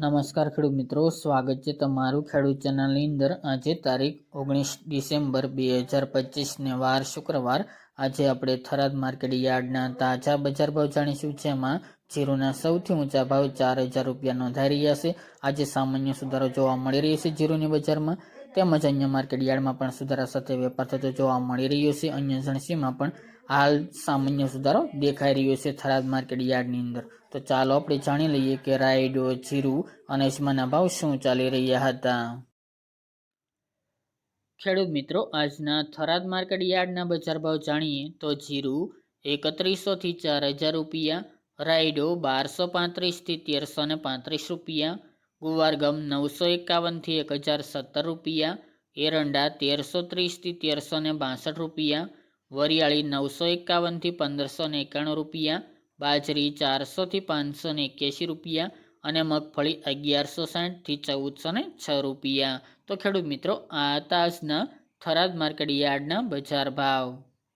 નમસ્કાર ખેડૂત મિત્રો, સ્વાગત છે તમારું ખેડૂત ચેનલની અંદર. આજે તારીખ ઓગણીસ ડિસેમ્બર બે હજાર પચીસને વાર શુક્રવાર. આજે આપણે થરાદ માર્કેટ યાર્ડના તાજા બજાર ભાવ જાણીશું, જેમાં જીરુના સૌથી ઊંચા ભાવ ચાર હજાર રૂપિયા નોંધાઈ રહ્યા છે. આજે સામાન્ય સુધારો જોવા મળી રહ્યો છે જીરુની બજારમાં. તેમજ અન્ય માર્કેટ યાર્ડમાં પણ સુધારા સાથે વેપાર થતો જોવા મળી રહ્યો છે. અન્ય જણસીમાં પણ હાલ સામાન્ય સુધારો દેખાઈ રહ્યો છે થરાદ માર્કેટ યાર્ડની અંદર. તો ચાલો આપણે જાણી લઈએ કે રાયડો, જીરુ અને અજમાના ભાવ શું ચાલી રહ્યા હતા. ખેડૂત મિત્રો, આજના થરાદ માર્કેટ યાર્ડના બજાર ભાવ જાણીએ તો જીરું એકત્રીસો થી ચાર હજાર રૂપિયા રાયડો બારસો પાંત્રીસથી તેરસો ને પાંત્રીસ રૂપિયા, ગુવારગમ નવસો એકાવનથી એક હજાર સત્તર રૂપિયા, એરંડા તેરસો ત્રીસથી તેરસો ને બાસઠ રૂપિયા, વરિયાળી નવસો એકાવનથી પંદરસો ને એકાણું રૂપિયા, બાજરી ચારસોથી પાંચસો ને એક્યાસી રૂપિયા અને મગફળી અગિયારસો સાઠથી ચૌદસો ને છ રૂપિયા. તો ખેડૂત મિત્રો, આ હતા આજના થરાદ માર્કેટ યાર્ડના બજાર ભાવ.